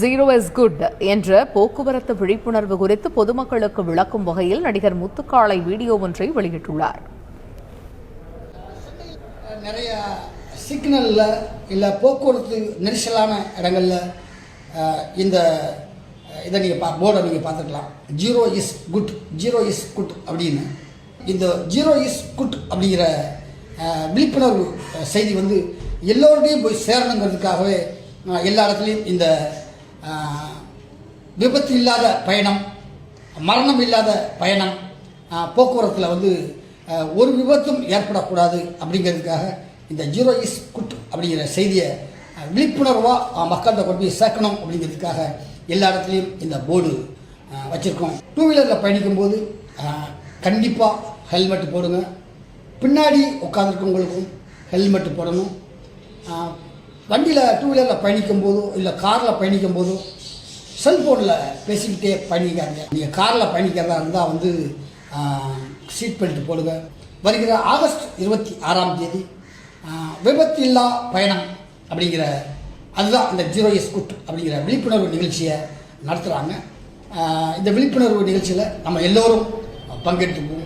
Zero is good என்ற போக்குவரத்து விழிப்புணர்வு குறித்து பொதுமக்களுக்கு விளக்கும் வகையில் நடிகர் முத்துக்காளை வீடியோ ஒன்றை வெளியிட்டுள்ளார். நிறைய சிக்னலில் இல்லை போக்குவரத்து நெரிசலான இடங்களில் இந்த இதை நீங்கள் பா போர்டை நீங்கள் பார்த்துக்கலாம் zero is good zero is good அப்படின்னு. இந்த ஜீரோ இஸ் குட் அப்படிங்கிற விழிப்புணர்வு செய்தி வந்து எல்லோருடையும் போய் சேரணுங்கிறதுக்காகவே எல்லா இடத்துலையும் இந்த விபத்து இல்லாத பயணம் மரணம் இல்லாத பயணம் போக்குவரத்தில் வந்து ஒரு விபத்தும் ஏற்படக்கூடாது அப்படிங்கிறதுக்காக இந்த ஜீரோ இஸ் குட் அப்படிங்கிற செய்தியை விழிப்புணர்வாக மக்கள்கிட்ட கொண்டு போய் சேர்க்கணும் அப்படிங்கிறதுக்காக எல்லா இடத்துலையும் இந்த போர்டு வச்சுருக்கோம். டூ வீலரில் பயணிக்கும்போது கண்டிப்பாக ஹெல்மெட் போடுங்க. பின்னாடி உட்காந்துருக்கவங்களுக்கும் ஹெல்மெட் போடணும். வண்டியில் டூ வீலரில் பயணிக்கும் போதோ இல்லை காரில் பயணிக்கும் போதோ செல்ஃபோனில் பேசிக்கிட்டே பயணிக்காங்க நீங்கள் காரில் பயணிக்கிறதா இருந்தால் வந்து சீட் பெல்ட் போடுங்க. வருகிற ஆகஸ்ட் இருபத்தி ஆறாம் தேதி விபத்து இல்லா பயணம் அப்படிங்கிற அதுதான் இந்த ஜீரோ எஸ் குட் அப்படிங்கிற விழிப்புணர்வு நிகழ்ச்சியை நடத்துகிறாங்க இந்த விழிப்புணர்வு நிகழ்ச்சியில் நம்ம எல்லோரும் பங்கெடுத்துக்குவோம்.